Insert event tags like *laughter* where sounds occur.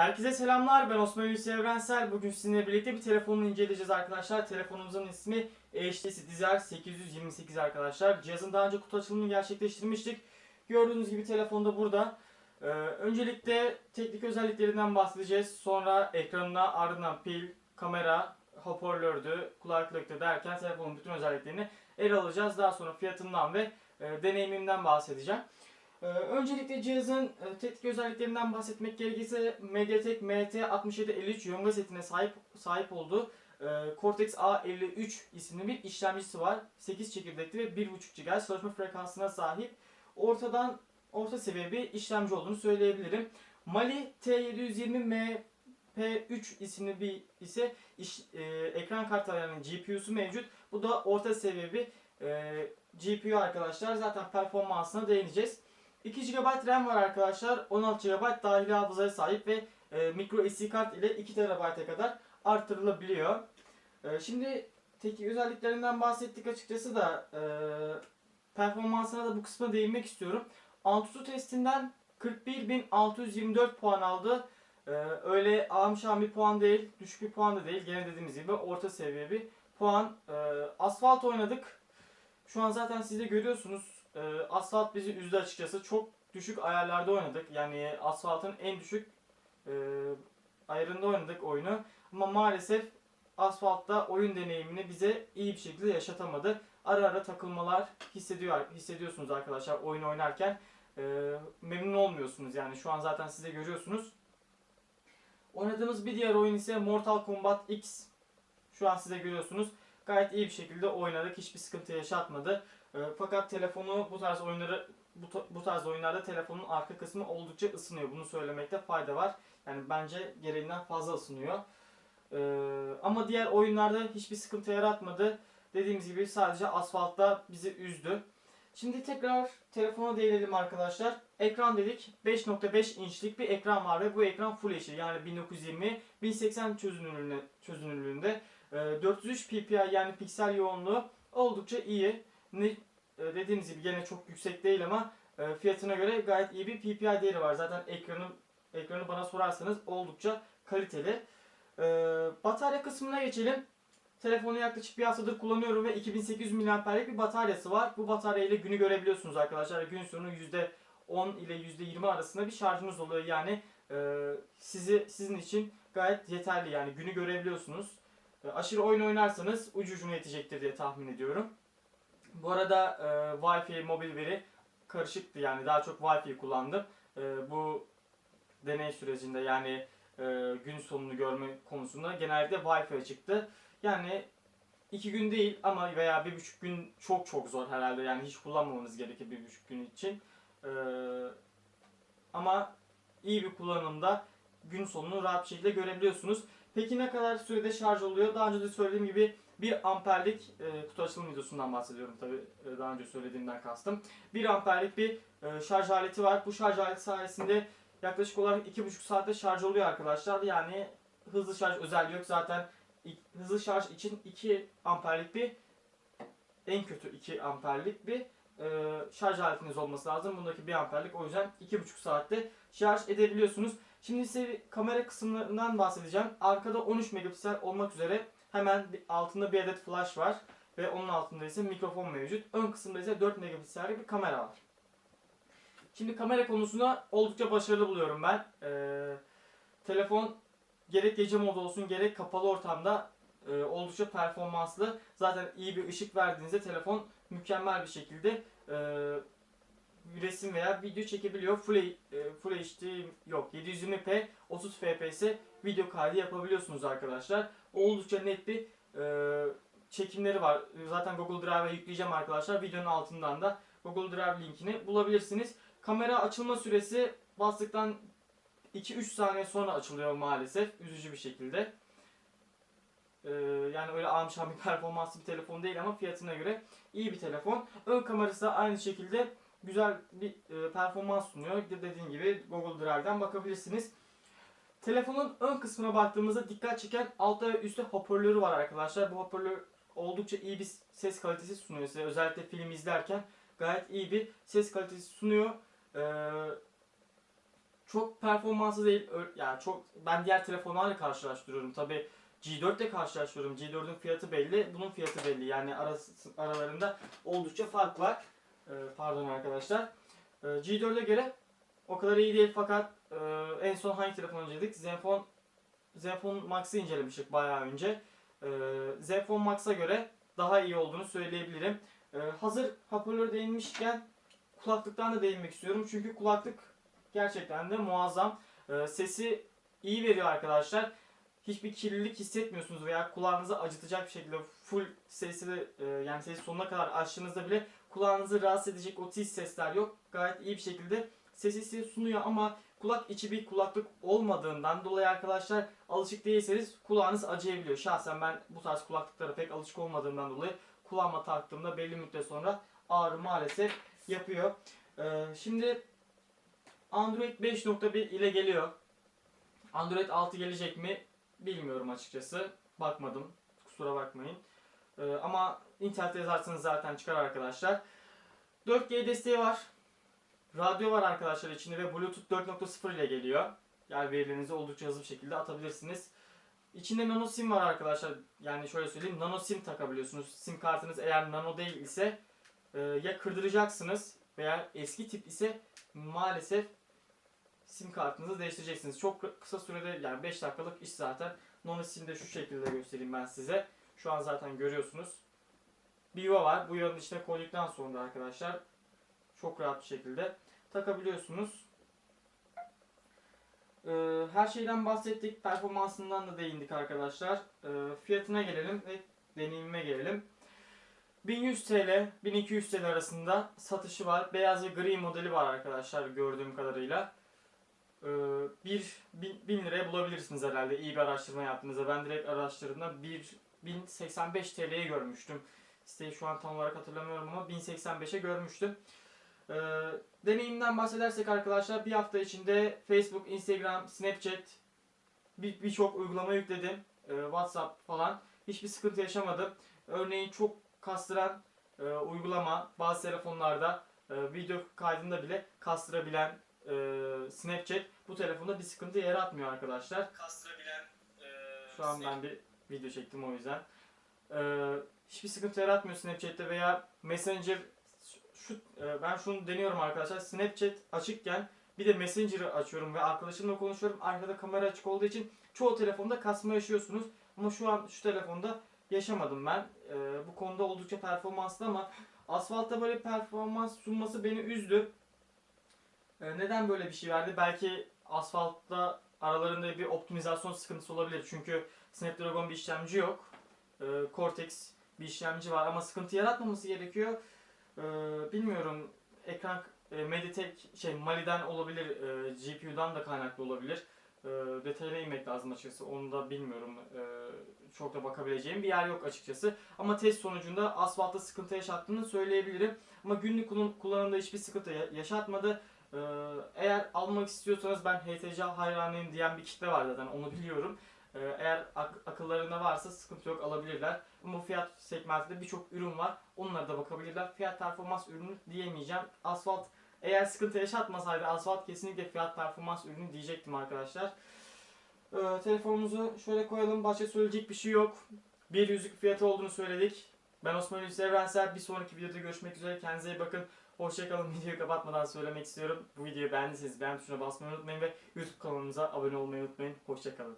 Herkese selamlar. Ben Osman Hulusi Evrensel. Bugün sizinle birlikte bir telefonunu inceleyeceğiz arkadaşlar. Telefonumuzun ismi HTC Desire 828 arkadaşlar. Cihazın daha önce kutu açılımını gerçekleştirmiştik. Gördüğünüz gibi telefon da burada. Ee, öncelikle teknik özelliklerinden bahsedeceğiz. Sonra ekranına ardından pil, kamera, hoparlördü, kulaklıktı derken telefonun bütün özelliklerini ele alacağız. Daha sonra fiyatından ve e, deneyimimden bahsedeceğim. Ee, öncelikle cihazın e, teknik özelliklerinden bahsetmek gerekirse MediaTek MT6753 yonga setine sahip sahip olduğu e, Cortex A53 isimli bir işlemcisi var. 8 çekirdekli ve 1.5 GHz çalışma frekansına sahip. Ortadan orta seviye bir işlemci olduğunu söyleyebilirim. Mali T720 MP3 isimli bir ise iş, e, ekran kartı yani GPU'su mevcut. Bu da orta seviye bir e, GPU arkadaşlar. Zaten performansına değineceğiz. 2 GB RAM var arkadaşlar. 16 GB dahili hafızaya sahip ve e, micro SD kart ile 2 TB'e kadar artırılabiliyor. E, şimdi teknik özelliklerinden bahsettik açıkçası da e, performansına da bu kısma değinmek istiyorum. Antutu testinden 41.624 puan aldı. E, öyle ağam bir puan değil, düşük bir puan da değil. Gene dediğimiz gibi orta seviye bir puan. E, asfalt oynadık. Şu an zaten siz de görüyorsunuz. E, asfalt bizi üzdü açıkçası. Çok düşük ayarlarda oynadık. Yani asfaltın en düşük e, ayarında oynadık oyunu. Ama maalesef asfaltta oyun deneyimini bize iyi bir şekilde yaşatamadı. Ara ara takılmalar hissediyor hissediyorsunuz arkadaşlar oyun oynarken. E, memnun olmuyorsunuz yani şu an zaten size görüyorsunuz. Oynadığımız bir diğer oyun ise Mortal Kombat X. Şu an size görüyorsunuz. Gayet iyi bir şekilde oynadık. Hiçbir sıkıntı yaşatmadı. E, fakat telefonu bu tarz oyunları bu, bu tarz oyunlarda telefonun arka kısmı oldukça ısınıyor. Bunu söylemekte fayda var. Yani bence gereğinden fazla ısınıyor. Ee, ama diğer oyunlarda hiçbir sıkıntı yaratmadı. Dediğimiz gibi sadece asfaltta bizi üzdü. Şimdi tekrar telefona değinelim arkadaşlar. Ekran dedik 5.5 inçlik bir ekran var ve bu ekran Full HD yani 1920 1080 çözünürlüğünde, çözünürlüğünde Ee, 403 ppi yani piksel yoğunluğu oldukça iyi. Ne, e, dediğimiz gibi gene çok yüksek değil ama e, fiyatına göre gayet iyi bir PPI değeri var. Zaten ekranı ekranı bana sorarsanız oldukça kaliteli. E, batarya kısmına geçelim. Telefonu yaklaşık bir haftadır kullanıyorum ve 2800 mAh'lik bir bataryası var. Bu batarya ile günü görebiliyorsunuz arkadaşlar. Gün sonu %10 ile %20 arasında bir şarjınız oluyor. Yani sizi sizin için gayet yeterli yani günü görebiliyorsunuz. Aşırı oyun oynarsanız ucu ucuna yetecektir diye tahmin ediyorum. Bu arada e, Wi-Fi mobil veri karışıktı yani daha çok Wi-Fi kullandım. E, bu deney sürecinde yani e, gün sonunu görme konusunda genelde Wi-Fi çıktı. Yani iki gün değil ama veya bir buçuk gün çok çok zor herhalde yani hiç kullanmamanız gerekir bir buçuk gün için. E, ama iyi bir kullanımda gün sonunu rahat bir şekilde görebiliyorsunuz. Peki ne kadar sürede şarj oluyor? Daha önce de söylediğim gibi 1 amperlik e, kutu açılım videosundan bahsediyorum tabi daha önce söylediğimden kastım. 1 amperlik bir e, şarj aleti var. Bu şarj aleti sayesinde yaklaşık olarak 2,5 saatte şarj oluyor arkadaşlar. Yani hızlı şarj özelliği yok. Zaten hızlı şarj için 2 amperlik bir en kötü 2 amperlik bir e, şarj aletiniz olması lazım. Bundaki 1 amperlik o yüzden 2,5 saatte şarj edebiliyorsunuz. Şimdi size kamera kısımlarından bahsedeceğim. Arkada 13 megapiksel olmak üzere hemen altında bir adet flash var ve onun altında ise mikrofon mevcut. Ön kısımda ise 4 megapiksellik bir kamera var. Şimdi kamera konusunda oldukça başarılı buluyorum ben. Ee, telefon gerek gece modu olsun gerek kapalı ortamda e, oldukça performanslı. Zaten iyi bir ışık verdiğinizde telefon mükemmel bir şekilde e, resim veya video çekebiliyor. Full, e, Full HD yok 720p 30 fps video kaydı yapabiliyorsunuz arkadaşlar. Oldukça net bir e, çekimleri var. Zaten Google Drive'a yükleyeceğim arkadaşlar. Videonun altından da Google Drive linkini bulabilirsiniz. Kamera açılma süresi bastıktan 2-3 saniye sonra açılıyor maalesef. Üzücü bir şekilde. Ee, yani öyle almışan bir *laughs* performanslı bir telefon değil ama fiyatına göre iyi bir telefon. Ön kamerası aynı şekilde güzel bir e, performans sunuyor. Dediğim gibi Google Drive'den bakabilirsiniz. Telefonun ön kısmına baktığımızda dikkat çeken altta ve üstte hoparlörü var arkadaşlar. Bu hoparlör oldukça iyi bir ses kalitesi sunuyor size. Özellikle film izlerken gayet iyi bir ses kalitesi sunuyor. Ee, çok performanslı değil. Yani çok ben diğer telefonlarla karşılaştırıyorum. Tabi G4 ile karşılaştırıyorum. G4'ün fiyatı belli, bunun fiyatı belli. Yani arası, aralarında oldukça fark var. Ee, pardon arkadaşlar. Ee, G4'e göre o kadar iyi değil fakat e, en son hangi telefon inceledik? Zenfone Zenfone Max'ı incelemiştik bayağı önce. Ee, Zenfone Max'a göre daha iyi olduğunu söyleyebilirim. Hazır hoparlör değinmişken kulaklıktan da değinmek istiyorum. Çünkü kulaklık gerçekten de muazzam. Sesi iyi veriyor arkadaşlar. Hiçbir kirlilik hissetmiyorsunuz veya kulağınızı acıtacak bir şekilde full sesli e, yani sesi sonuna kadar açtığınızda bile kulağınızı rahatsız edecek o tiz sesler yok. Gayet iyi bir şekilde sesi size sunuyor ama kulak içi bir kulaklık olmadığından dolayı arkadaşlar alışık değilseniz kulağınız acıyabiliyor. Şahsen ben bu tarz kulaklıklara pek alışık olmadığımdan dolayı kulağıma taktığımda belli müddet sonra ağrı maalesef yapıyor. Ee, şimdi Android 5.1 ile geliyor. Android 6 gelecek mi bilmiyorum açıkçası. Bakmadım. Kusura bakmayın. Ee, ama internette yazarsanız zaten çıkar arkadaşlar. 4G desteği var. Radyo var arkadaşlar içinde ve Bluetooth 4.0 ile geliyor. Yani verilerinizi oldukça hızlı bir şekilde atabilirsiniz. İçinde nano sim var arkadaşlar. Yani şöyle söyleyeyim nano sim takabiliyorsunuz. Sim kartınız eğer nano değil ise e, ya kırdıracaksınız veya eski tip ise maalesef sim kartınızı değiştireceksiniz. Çok kısa sürede yani 5 dakikalık iş zaten. Nano simde şu şekilde göstereyim ben size. Şu an zaten görüyorsunuz. Bir yuva var. Bu yuvanın içine koyduktan sonra arkadaşlar çok rahat bir şekilde takabiliyorsunuz. Ee, her şeyden bahsettik. Performansından da değindik arkadaşlar. Ee, fiyatına gelelim ve deneyimime gelelim. 1100 TL, 1200 TL arasında satışı var. Beyaz ve gri modeli var arkadaşlar gördüğüm kadarıyla. Ee, bir, bin, 1000 liraya bulabilirsiniz herhalde iyi bir araştırma yaptığınızda. Ben direkt araştırdığımda 1 1085 TL'ye görmüştüm. Siteyi şu an tam olarak hatırlamıyorum ama 1085'e görmüştüm. Ee, deneyimden bahsedersek arkadaşlar bir hafta içinde Facebook, Instagram, Snapchat bir- birçok uygulama yükledim. Ee, WhatsApp falan. Hiçbir sıkıntı yaşamadım. Örneğin çok kastıran e, uygulama bazı telefonlarda e, video kaydında bile kastırabilen e, Snapchat bu telefonda bir sıkıntı yaratmıyor arkadaşlar. Kastırabilen Şu an ben bir video çektim o yüzden. Ee, hiçbir sıkıntı yaratmıyor Snapchat'te veya Messenger şu e, ben şunu deniyorum arkadaşlar. Snapchat açıkken bir de Messenger'ı açıyorum ve arkadaşımla konuşuyorum. Arkada kamera açık olduğu için çoğu telefonda kasma yaşıyorsunuz. Ama şu an şu telefonda yaşamadım ben. Ee, bu konuda oldukça performanslı ama asfaltta böyle performans sunması beni üzdü. Ee, neden böyle bir şey verdi? Belki asfaltta aralarında bir optimizasyon sıkıntısı olabilir. Çünkü Snapdragon bir işlemci yok. Ee, Cortex bir işlemci var ama sıkıntı yaratmaması gerekiyor. Ee, bilmiyorum ekran e, Mediatek şey Mali'den olabilir, e, GPU'dan da kaynaklı olabilir. E, detayına inmek lazım açıkçası. Onu da bilmiyorum. E, çok da bakabileceğim bir yer yok açıkçası. Ama test sonucunda asfaltta sıkıntı yaşattığını söyleyebilirim. Ama günlük kullan- kullanımda hiçbir sıkıntı ya- yaşatmadı. Ee, eğer almak istiyorsanız ben HTC hayranıyım diyen bir kitle var zaten onu biliyorum. Ee, eğer ak- akıllarında varsa sıkıntı yok alabilirler. Ama fiyat segmentinde birçok ürün var. Onlara da bakabilirler. Fiyat performans ürünü diyemeyeceğim. Asfalt eğer sıkıntı yaşatmasaydı asfalt kesinlikle fiyat performans ürünü diyecektim arkadaşlar. Ee, telefonumuzu şöyle koyalım. Başka söyleyecek bir şey yok. Bir yüzük fiyatı olduğunu söyledik. Ben Osman Hulusi Evrensel. Bir sonraki videoda görüşmek üzere. Kendinize iyi bakın. Hoşçakalın. *laughs* Videoyu kapatmadan söylemek istiyorum. Bu videoyu beğendiyseniz beğen tuşuna basmayı unutmayın ve YouTube kanalımıza abone olmayı unutmayın. Hoşçakalın.